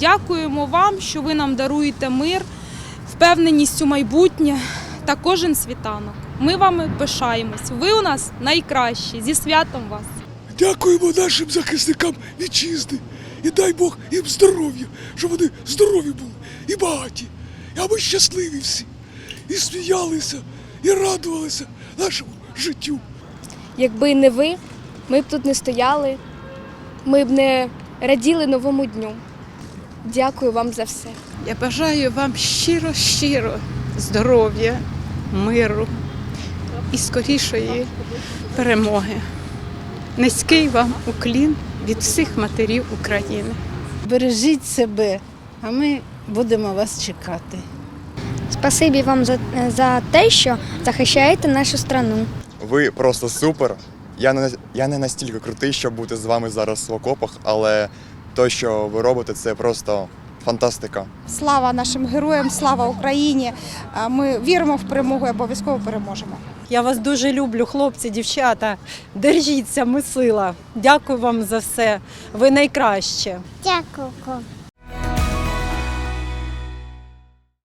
Дякуємо вам, що ви нам даруєте мир, впевненість у майбутнє та кожен світанок. Ми вами пишаємось. Ви у нас найкращі. Зі святом вас! Дякуємо нашим захисникам вітчизни. І дай Бог їм здоров'я, щоб вони здорові були і багаті. А ми щасливі всі. І сміялися, і радувалися нашому життю. Якби не ви, ми б тут не стояли, ми б не раділи новому дню. Дякую вам за все. Я бажаю вам щиро-щиро здоров'я, миру і скорішої перемоги. Низький вам уклін від всіх матерів України. Бережіть себе, а ми будемо вас чекати. Спасибі вам за, за те, що захищаєте нашу страну. Ви просто супер. Я не я не настільки крутий, щоб бути з вами зараз в окопах, але те, що ви робите, це просто фантастика. Слава нашим героям, слава Україні. Ми віримо в перемогу і обов'язково переможемо. Я вас дуже люблю, хлопці, дівчата. Держіться, ми сила. Дякую вам за все. Ви найкраще. Дякую.